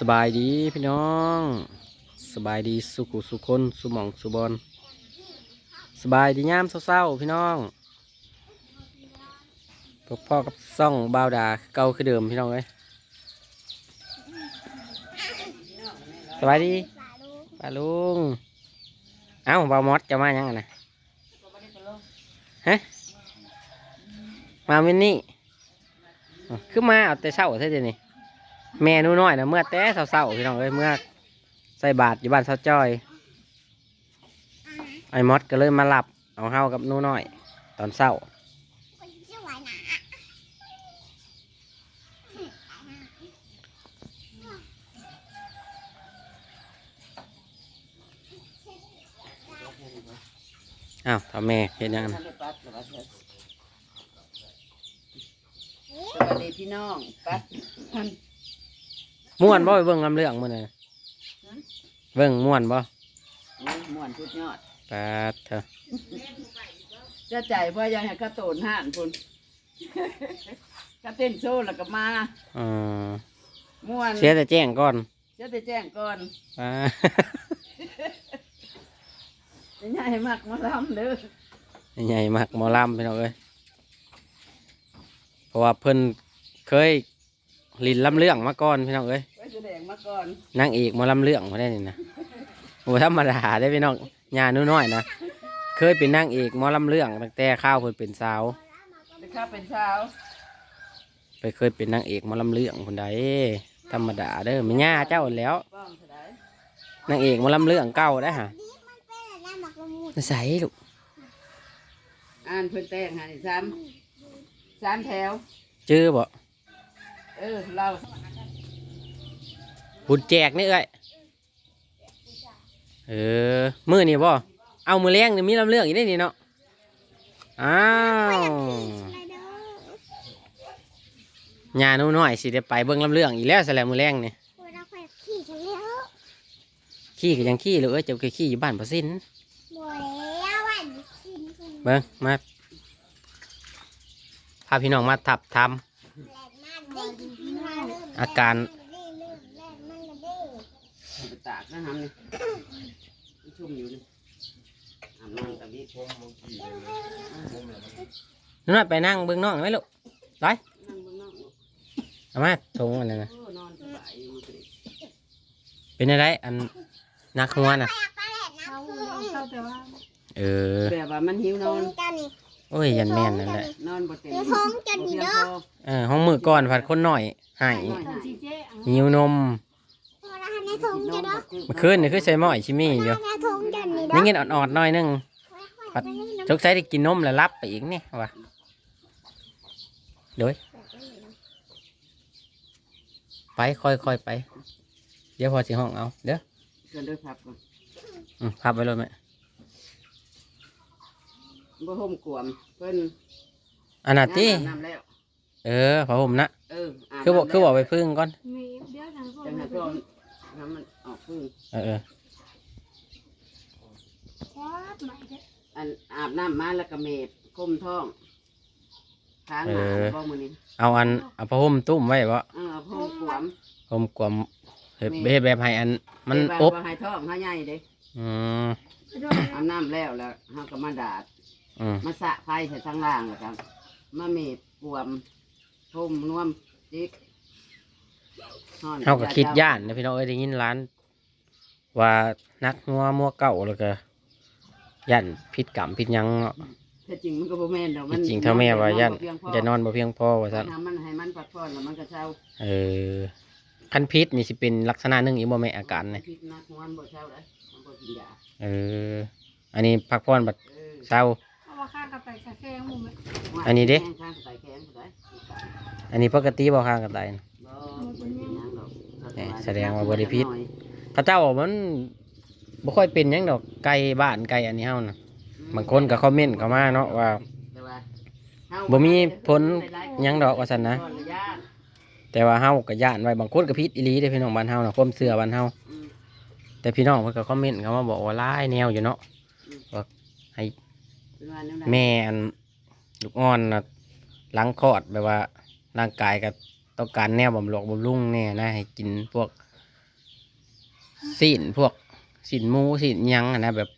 สบายดีพี่น้อง สบายดีสุขุสุคนสุมองสุบอลสบายดียามเศร้าๆพี่น้องพบพ่อกับซ่องบาวดาเก่าคือเดิมพี่น้องเลยสบายดีปาลุงเอ้าบาวมอดจะมายังไงนะฮะมาวินนี่คือมาเอาแต่เช้าใช่ไหมนี่ แม่หนูน้อยนะเมื่อแต่เศร้าๆพี่น้องเอ้ยเมื่อใส่บาตรอยู่บ้านเศร้าจ้อย ไอ้มอดก็เลยมาหลับ เอาเฮากับหนูน้อย ตอนเศร้าอ้าวทำแม่เห็นยังท่านได้ปัดหรือว่าเถิดสวัสดีพี่น้องปัดท่าน ม่วนบ่ไปเบิ่งลำเรื่องมื้อนี้เบิ่งม่วนบ่โอ้ยม่วนทุดยอดปาดเถอะจะใจเพื่อยังให้กระโตนห่านคุณกระเต้นโซ่แล้วก็มาอ่าม่วนเสียแต่แจ้งก่อนจะได้แจ้งก่อนอ่า จะง่ายมากมาล้ำเด้อใหญ่มากหมอลำพี่น้องเอ้ยเพราะว่าเพิ่นเคย ลินลำเรื่องมาก่อนพี่น้องเอ้ยไว้แสดงมาก่อนนางเอกหมอลำเรื่องมาได้นี่นะโอ้ธรรมดาได้อพี่น้องญาหนูน้อยนะเคยเป็นนางเอกหมอลำเรื่องตั้งแต่ข้าวเพิ่นเป็นสาวจะข้าเป็นเช้าไปเคยเป็นนางเอกหมอลำเรื่องคนใดธรรมดาเด้อไม่ย่าเจ้าแหล้วป้องเท่าไหร่นางเอกหมอลำเรื่องเก่าได้อฮะใส่ลูกอ่านเพิ่นแต่งหานี่ซ้ำสามแถว จื้อบ่ เออเราบุญแจกนี่เอ้ยเออมือนี่บ่เอามือเลี้ยงนี่มีลำเรื่องอีกได้นี่เนาะอ้าวญาหนูน้อยสิได้ไปเบิ่งลำเรื่องอีกแล้วแสลมมือแรงนี่เราไปขี่ฉันแล้วขี้ก็ยังขี้เลยเอ้ยเจ้าเคยขี้อยู่บ้านปะสินบัวแล้ววันชิมคุณเบิ่งมาพาพี่น้องมาทับทแรงมากเลย อาการแรงมันกระเด้เอาไปตากนะฮะนี่มันชุ่มอยู่นี่อาบน้ำตะบิดำนู่นนะไปนั่งเบิ่งน้องไหมลูกร้อยนั่งเบนนอกลูกเอามาทงอันนั้นนะโอ้นอนสบายอยู่สิเป็นอะไรอันนักหัวน่ะเขาเขาแต่ว่าเออแบบว่ามันหิวนอนกันนี่ โอ้ยยันแม่นนั่นแหละนอนบ่เต็มเดี๋ยวท้องจะหนีเด้อเออห้องมือก่อนผัดคนหน่อยใหายหน่อยหายหิวนมพอเราในท้องจะเด้อเมื่อคืนนี่คือใส่หม้อยชิมี่อยู่ในท้องจะหนีเด้นี่อเงินอ่อนๆหน่อยนึงสงสัยได้กินนมแล้วรับไปอีกนี่วะเดี๋ยวไปค่อยๆไป เดี๋ยวพอสิห้องเอาเดี๋ยวเกินด้วยพับก่อนอืมพับไปเลยไหม บ่ห่มกวมเพิ่นอันนั้นที่น้ำแล้ว เออพอผมนะเอออาคือบอกน้ำคือบอกไปพึ่งก่อนมีเดี๋ยวทางพ่อจังหวะช่วงน้ำมันออกพึ่งเออเออวัดใหม่เด้ออันอาบน้ำมาแล้วก็เมบก้มท้องค้างหมาบ่มื้อนี้เอาอันเอาผ้าห่มตุ้มไว้บ่เออห่มกวม ห่มกลมเฮ็ดเฮ็ดแบบให้อันมันเฮ็ดอว่าบบ่ให้ท้องหาใหญ่เด้อืมอาบน้ำแล้วแล้วเฮาก็มาดาด อืมมาสะไฟใส่ทางล่างแล้วกันมาเมบกวมทุ่มน่วมจิกฮ้อนเฮาก็คิดย่านนะพี่น้องเอ้ยได้ยินร้าน ว่านักงัวมัวเก่าแล้วก็ย่านผิดกรรมผิดหยังเนาะ แต่จริงมันก็บ่แม่นดอกมันจริงๆถ้าแม่ว่าย่าน บ่เพียงพอจะนอนบ่เพียงพอว่าซั่นทำมันให้มันพักผ่อนแล้วมันก็เช้าเออคันพิษนี่สิเป็นลักษณะหนึงอีกบ่แม่นอาการนี่พิษนักหัวมันบ่เช้าเลยมันบ่กินยาเออ อันนี้พักผ่อนบัดเออเช้าเอามา ข้างกับไปกาแฟหมูไหมอันนี้เด้แข้งข้างใส่แข้งใส่อันนี้ปกติบ่ข้างกันตายบ่เป็นหยังดอกแหม่แสดงว่าบ่ได้พิษพระเจ้ามันบ่ค่อยเป็นหยังดอกไก่บ้านไก่อันนี้เฮานะบางคนก็คอมเมนต์เข้ามาเนาะว่าแต่ว่าเฮาบ่มีผลหยังดอกว่าซั่นนะก่อญาติแต่ว่าเฮาก็ย่านไว้บางคนก็ผิดอีหลีเด้อพี่น้องบ้านเฮาน่ะความเชื่อบ้านเฮาอืมแต่พี่น้องเพิ่นก็คอมเมนต์เข้ามาบอกว่าหลายแนวอยู่เนาะ เป็นว่าแนวนั้นแม่อันลูกอ่อนน่ะหลังคลอดแบบว่าร่างกายก็ต้องการแนวบำรุงบำรุงแน่นะให้กินพวกสินพวกสินหมูสินหยังอะนะแบบ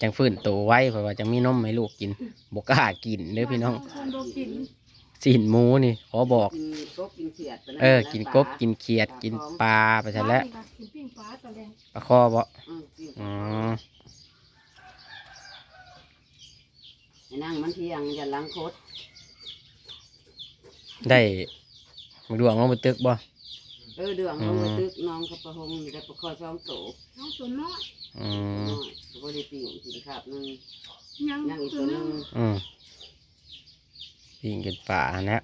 จังฟื้นตัวไว้เพราะว่าจะมีนมให้ลูกกินบกล้ากินเด้อพี่น้องคนโดนกินสินหมูนี่ขอบอก กินกบกินเขียดไปนั่นเออแหละกินกบกินเขียดกินปลาไปซะแล้วกินปิ้งปลาตอนแรกปลาคอบ่อืมกินอืม ไอ้นั่ง มันเที่ยงอย่าล้างโคตรได้มาดวงลงไปตึกบ่ เออเดืองลงไปตึกน้องกับประหงได้ประคอช่องโตน้องตัวน้อยอืมน้อยก็บ่ได้ปิ้งกินครับนึงยังยังอีกตัตัววนึนึงงอืมปิงกินปลานะ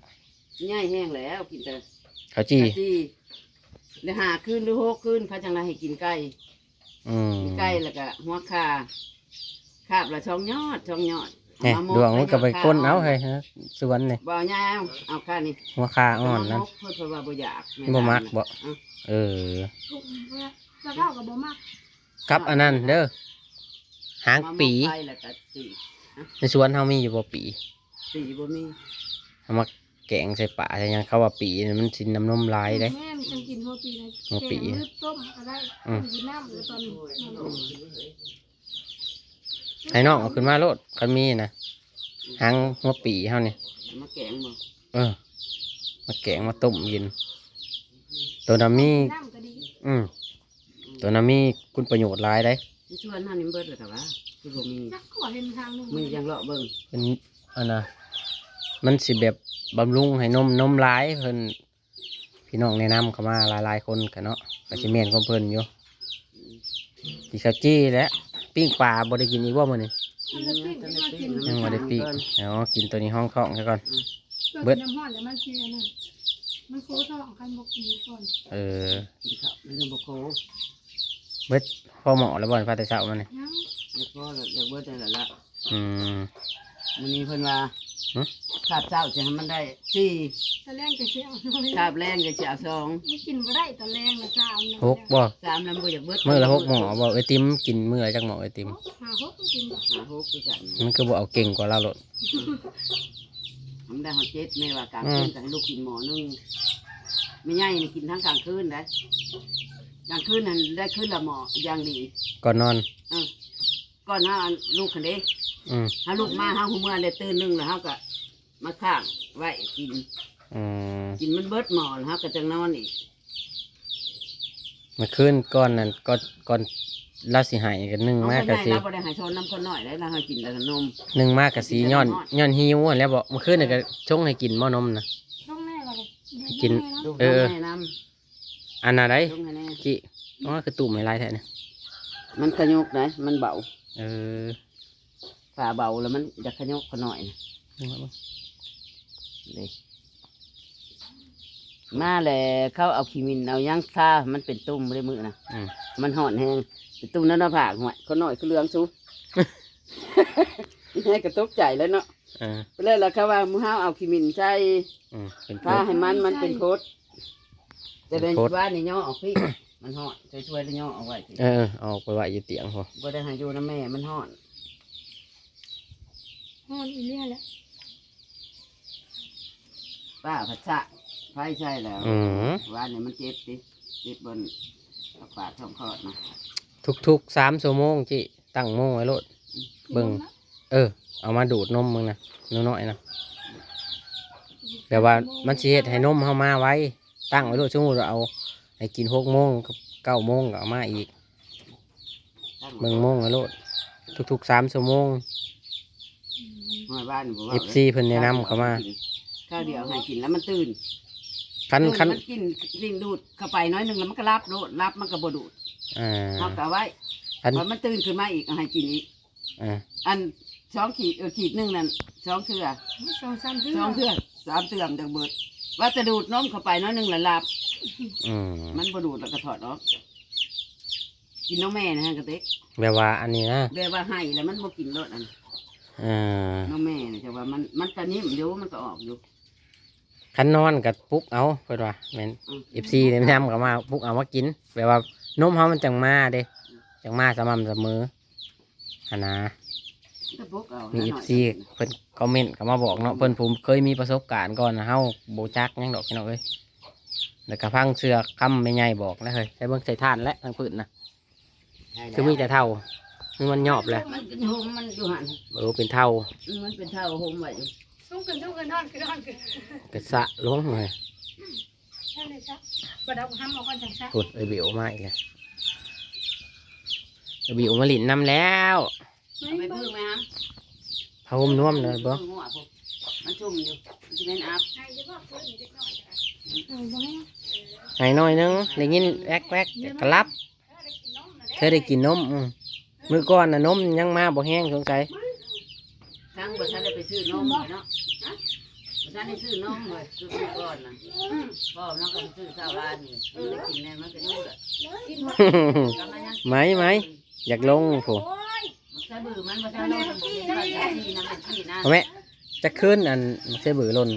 ง่ายแห้งแล้วกินแต่เขาจี้กะจี้เดี๋ยวหาคืนหรือหกคืนเขาจังไรให้กินไก่อืมกินไก่แล้วก็หัวคาคาบละช่องยอดช่องยอด เนี่ยเอามาดวงมันก็ไปใส่ยอก้นคเอาเฮ้ยฮะสวนนี่บ่เอายาวเอาค่านี่หัวคาอ่อนนั่นเามาหมกเพื่อเพราะว่าบ่อยากแบ่มักบ่เอาเออถูกแล้วจะเข้ากับบ่มากกับอันนั้นเด้อหางปีเอมาหมกไก่แล้วก็ตีในสวนเฮามีอยู่บ่ปีตีบ่มีเอามาแกงใส่ปลาใส่หยังเขาว่าปีนี่มันสินน้ำนมลายได้แม่มันกินหัวปีเลยหัวปีแกงมืดต้มอะไรอืมกินน้ำหรือตอนนี้ ให้น้องเอาขึ้นมาโลดคันมีนะหางหัวปีเฮานี่เอามาแกงบ่เออ มาแกงมาต้มกิน ตัวน้ำมีน้ำก็ดีอืมตัวน้ำมีคุณประโยชน์หลายได้ที่ชวนเฮานี่เบิดแล้วแต่ว่าคือบ่มีจักขวเห็นทางหนึงมือยังเลาะเบิ่งเป็นอันน่ะมันสิแบบบำรุงให้นมนมหลายเพิ่นพี่น้องแนะนำเข้ามาหลายๆคนกันเนาะก็สิแม่นของเพิ่นอยู่กินข้าวจี้แหล้ว ปิ้งปลาบ่ได้กินอีกว่ามื้อนี้มันจะปิ้งมันกินยังบ่ได้ปิ้งเอากินตัวนี้ห้องท้องซะก่อน เบิดน้ำห้อนแล้วมันเชียนะมันโค้ท้องกันบกดีก่อนเออกินข้าวมันยังบ่โคเบิดพ่อหมอแล้วบ่อนพาแต่เช้ามาเนี่ยยังแล้วก็แล้วเบิดได้แล้วละอืมมื้อนี้เพิ่นว่า หึ ขาบเจ้าจะให้มันได้สี่ตอนแรกจะเชียวน้อยขาบแรงก็จะเอาสองไม่กินบ่ได้ตอนแรกนะจ้าหกบ่สามแล้วบ่อยากเบิดมื้อละหกหมอบ่ไอติมกินมื้อละจักหมอไอติมหาหกกินบ่หาหกคือกันมันก็บ่เอาเก่งกว่าเราโลด มันได้หอดเจ็ดแม่ว่ากลางคืนก็ให้ลูกกินหมอนึงไม่ใหญ่นี่กินทั้งกลางคืนได้กลางคืนนั่นได้คืนละหมออย่างดี ก่อนนอนเออก่อนหน้าลูกคันเด้ อืมถ้าลูกมาห้าหัวเมื่อเลยตื่นหนึงแล้วเฮาก็มาข้างไว้กิน อืมกินมันเบิดหมอแล้วเฮาก็จังนอนอีกเมื่อคืนก่อนนั้นก่อนก่อนเราสิใหายกันนึ่งเอามากไปกะให้สิเราบ่ได้ให้ชนน้ำคนน้อยได้เราให้กินแต่นม หนึ่งมากกะสีย้อนย้อนหิวอะแล้วบอกเมื่อคืนนี่ก็ชงให้กินหม้อนมนะต้องแน่เรากิน ลูกเออ น้ำให้น้อันอะไรำลูกให้แน่จิอ๋อคือตุ่มไม่ลายแท้เนี่ยมันขยกนะมันเบา เออ ฝาเบาแล้วมันจะขยกขน่อยนะเลยมาเลยเขาเอาขี้มินเอาย่างซามันเป็นตุ่มเลยมือนะอืมมันห่อนแห้งเป็นตุ่มนั่นหน้าผากหัวเขาหน่อยคือเรืองชูให้กระตุกใจแล้วเนาะเออไปเลยแล้วเขาว่ามือห้าเอาขี้มินใส่อืมเป็นถ้าให้มันมันเป็นโคตรจะเป็นโคตรว่านี่ย่อออกพี่มันห่อนช่วยๆแล้วย่อเอาไว้สิเออเอาไปไว้อยู่เตียงพอบ่ได้ให้อยู่นะแม่มันห่อน ห้อนอีเลี่ยแหละป้าผัดชะไฟใช่แล้วอืมว่านี่มันเจ็บดิเจ็บบนปากท้องคลอดนะทุกๆสามชั่วโมงจิตั้งโมงไว้โลด เบิ่ง เออ เอามาดูดนมมึงนะน้อยๆนะแต่ว่ามันสิเฮ็ดให้นมเฮามาไว้ ตั้งไว้โลดชั่วโมงเราเอา ให้กินหกโมงกับเก้าโมงก็เอามาอีก ตั้งเบิ่งโมงไว้โลด ทุกๆสามชั่วโมง หน่อยบ้านบ่ว่า FC เพิ่นแนะนำเข้ามาข้าวเดียวให้กินแล้วมันตื่นคันคันมันกินสิ่งดูดเข้าไปน้อยหนึ่งแล้วมันก็รับโลดรับมันก็บ่ดูดอ่า เอากะไว้คัน พอมันตื่นขึ้นมาอีกเอาให้กินอีกอ่าอันสองขีดเออขีดหนึ่งนั่นสองเทื่อสองสามเดืสองเทื่อสามเทื่อมันจะเบิด ว่าจะดูดนมเข้าไปน้อยหนึ่งแล้วรับ อืมมันบ่ดูดแล้วก็ถอดออกกินน้องแม่นะฮะกระเต็กแบบว่าอันนี้นะแบบว่าให้แล้วมันบ่กินรสอัน อ่าน้องแม่นะแต่ว่ามันมันก็นิ่มอยู่มันก็ออกอยู่คันนอนกับปลุ๊กเอาเพิ่นว่าแม่น อืมเอฟซีเนี่ยนำกับมาปลุ๊กเอามากินแบบว่านมเฮามันจังมาเด้จังมาสม่ำเสมอหันนะ ก็พกเอามีหเอน่ฟยซีเพิ่นคอมเมนต์ก็มาบอกเนาะเพิ่นผมเคยมีประสบการณ์ก่อนนะเฮาบ่จักหยังดอกพี่น้องเอ้ยแล้วก็พังเสือคำไม่ใหญ่บอกแล้วเฮ้ยใช้เบิ่งใส่ท่านและทางพื้นนะใช่แล้วคือมีแต่เท่าคือ มันหยอบแหละมันเป็นโฮมมันอยู่หันเออเป็นเท่ามันเป็นเท่าโฮมไว้อยู่สู้กันสู้กันนอนกันนอนกันกระสะลงเลยใช่เลยจ้ะบัดเอาทำเอาคนจังซะกดไอบิวมาอีกแล้วไอบิวมาหลินน้ำแล้วเอาไปพึ่งไหมฮะพาห่มน่วมเลยบ่พึ่งหัวพวกมันชุ่มอยู่มันจะเป็นอัพใครจะบอกเพื่อนเด็กน้อยเออบ่ให้ใหายน้อยนึงได้ยินแวกแวกกระลับ เธอได้กินนมอืม มือก่อนน่ะนมยังมาบ่แห้งสงสัยทั้งบริษัทได้ไปซื้อนมเลยเนาะฮะบริษัทได้ซื้อนมเลยซื้อซื้อก่อนนะพ่อน้องก็ไปซื้อข้าวร้านนี่มันได้กินแน่มันก็ยุ่งเลยกำลังยังไหมไหมอยากลงโผใช้บือมันมาใช้ลมมันที่น้ำมันที่นะเอาแม่จะขึ้นอันใช่บือหล่น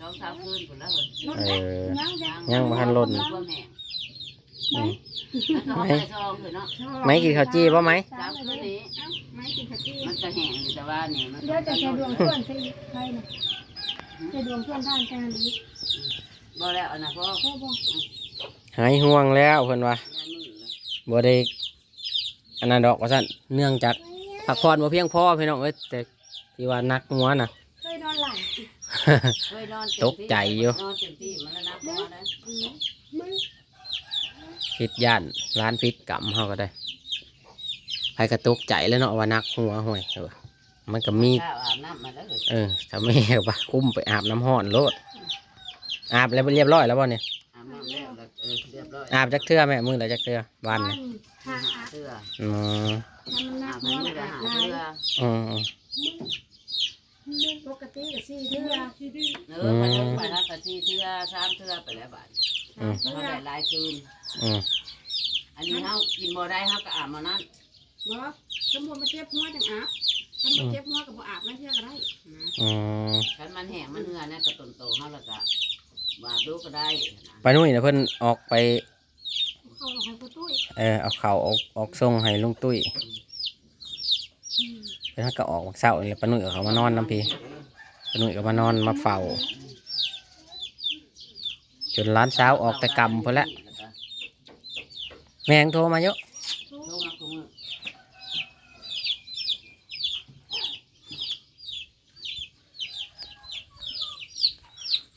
สองสามคืนคนละเลยเออยังจ้ะยังบ่ทันหล่นท่วมแห้งอืม แล้วก็เอาไปซองเลยเนาะไหมกินข้าวจี้บ่ไหมสามคืนนี้ไม่กินข้าวจี้มันก็แห้งอยู่แต่ว่านี่มันเดี๋ยวจะใช้ดวงเพื่อนใช่ใครนะใช้ดวงเพื่อนท่านใช่ไหมบ่แล้วอันนะพ่อพ่อบอกหายห่วงแล้วเพิ่นว่าได้มือเลยบ่ได้อันนั้นดอกว่าซั่นเนื่องจากพักผ่อนบ่เพียงพอพี่น้องเอ้ยแต่ที่ว่านักหัวน่ะ เคยนอนหลังเคยนอนตกใจอยู่ นอนเต็มที่มันแล้วนะพ่อนะมึง คิดย่านร้านพิษกรรมเฮาก็ได้ไปกระตุกใจแล้วเนาะว่านักหัวห่วยเออมันก็มีข้าวอาบน้ำมาแล้วเลยเออถ้าแม่ว่าคุ้มไปอาบน้ำห้อนโลดอาบแล้วเรียบร้อยแล้วบ่เนี่ยอาบน้ำแล้วแล้วเออเรียบร้อยอาบจักเทื่อแม่มือละจักเทื่อวันบ้าเนี่ยนหาหาเสื้ออืมมันนัอากบนอนน้ำอาหาบเสื้อน้อืมำปกติก็สี่เดือนสี่เดือนเออไปลงไปแล้วก็สี่เสื้อสามเสื้อไปแล้วบาดอืมเขาได้หลายคืน อืมอันนี้เขากินบ่ได้เขาก็อาบมานั้นบอกสมมติมาเจ็บหัวจังอาบสมมติเจ็บหัวกับบ่อาบไม่เชื่อก็ได้นะอืมฉันมันแห้งมันเหือนะกระตุนโตเขาแล้วก็บาดดูก็ได้นะไปนู่นนะเพิ่นออกไป เขาเอาให้พ่อตุ้ยเออเอาเข่าวออกออกส่งให้ลุงตุ้ยอืมเพิ่นก็ออกเช้านี่แหละปานุ่ยกับเขามานอนน้ำพีปานุ่ยก็มานอนมาเฝ้า จนร้านเช้าออกแต่กำเพิ่นละ แม่งโทรมาเยอะโทรมาคุมือ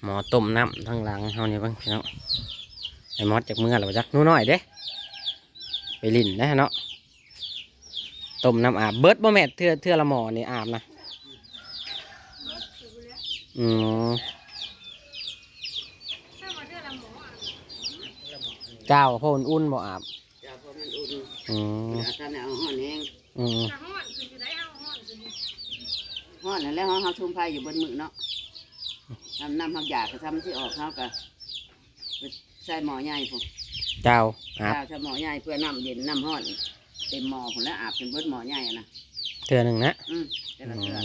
หมอต้มน้ำทั้งหลังเฮานี่บ้างพี่น้องไอ้มอดจากเมื่อหรือจักนู้น้อยเด้ไปลินนะเนาะต้มน้ำอาบเบิร์ดบ่แม่เทือเทือละหมอนี่อาบนะอืมเจ้าพ่นอุ่นบ่อาบ อุ่นอืมอาจารย์เอาห่อนแห้งอืมถ้าห้อนคือจะได้เอาห้อนคือห่อนนั่นแหล้วเขาทุ่มไฟอยู่บนมือเนาะทำน้ำทำยาก็ทำที่ออกเขาก็ไปใส่หม้อใหญ่ผมเจ้าอาบข้าวใส่หม้อใหญ่เพื่อน้ำเย็นน้ำห่อนเต็มหม้อผมแล้วอาบเป็นเบิดหม้อใหญ่อะนะเทื่อหนึ่งนะอืมแต่อืละเทื่อม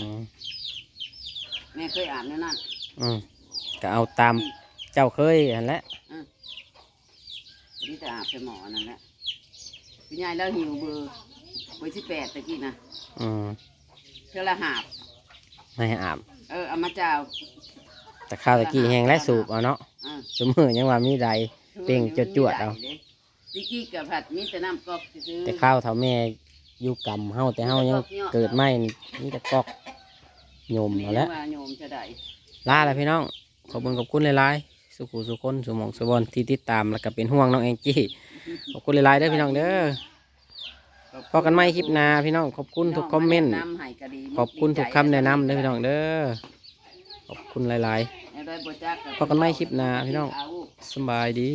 แม่เคยอาบแนั่นนั่นอืมก็เอาตามเจ้าเคยอันแหละ นี่แต่อาบใส่หม้อนั่นแหละ พี่ใหญ่แล้วหิวเบอร์เบอร์สิบแปดตะกี้นะอืมเทื่อละหาบไม่ให้อาบ เออเอามาเจ้าแต่ข้าวตะกี้แห้งและสูบเอาเนาะอ่าสมือยังว่ามีใด เป่งจวดๆเอา ตะกี้กับผัดมีแต่น้ำก๊อกซื้อแต่ข้าวเท่าแม่อยู่กำเฮาแต่เฮายังเกิดไม่มีแต่กอกโยมเอาแล้วว่าโยมจะได้ลาแล้วพี่น้อง ขอบคุณขอบคุณหลายๆ สุขุสุคนสุหมองสุบอนที่ติดตามแล้วก็เป็นห่วงน้องแองจี้ ขอบคุณหลายๆเด้อพี่น้องเด้อพอกันใหม่คลิปหน้าพี่น้องขอบคุณทุกคอมเมนต์น้ำให้ก็ดีขอบคุณทุกคำแนะนำเด้อพี่น้องเด้อขอบคุณหลายให้ได้บ่จักพบกันใหม่คลิปหน้าพี่น้องเอาๆสบายดี